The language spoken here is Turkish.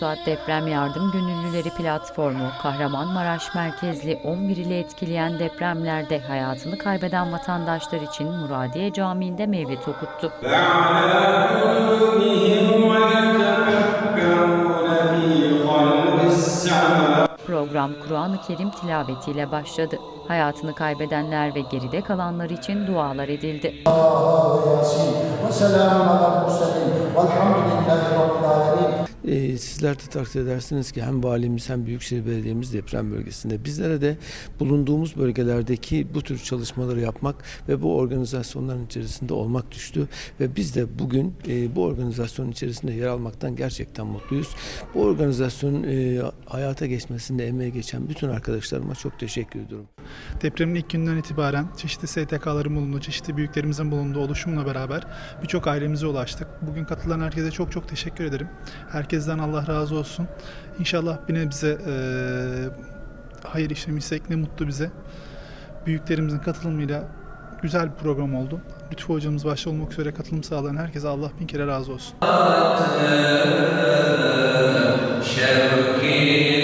Deprem Yardım Gönüllüleri Platformu, Kahramanmaraş merkezli 11 ili etkileyen depremlerde hayatını kaybeden vatandaşlar için Muradiye Camii'nde mevlid okuttu. Program Kur'an-ı Kerim tilavetiyle başladı. Hayatını kaybedenler ve geride kalanlar için dualar edildi. Sizler de takdir edersiniz ki hem valimiz hem Büyükşehir Belediye'miz deprem bölgesinde. Bizlere de bulunduğumuz bölgelerdeki bu tür çalışmaları yapmak ve bu organizasyonların içerisinde olmak düştü. Ve biz de bugün e, bu organizasyonun içerisinde yer almaktan gerçekten mutluyuz. Bu organizasyonun e, hayata geçmesinde emeği geçen bütün arkadaşlarıma çok teşekkür ediyorum. Depremin ilk günden itibaren çeşitli STK'ların bulunduğu, çeşitli büyüklerimizin bulunduğu oluşumla beraber birçok ailemize ulaştık. Bugün katılan herkese çok çok teşekkür ederim. Herkesten Allah razı olsun. İnşallah bir nebze e, hayır işlemişsek ne mutlu bize. Büyüklerimizin katılımıyla güzel bir program oldu. Lütfü hocamız başta olmak üzere katılım sağlayan herkese Allah bin kere razı olsun. Şevki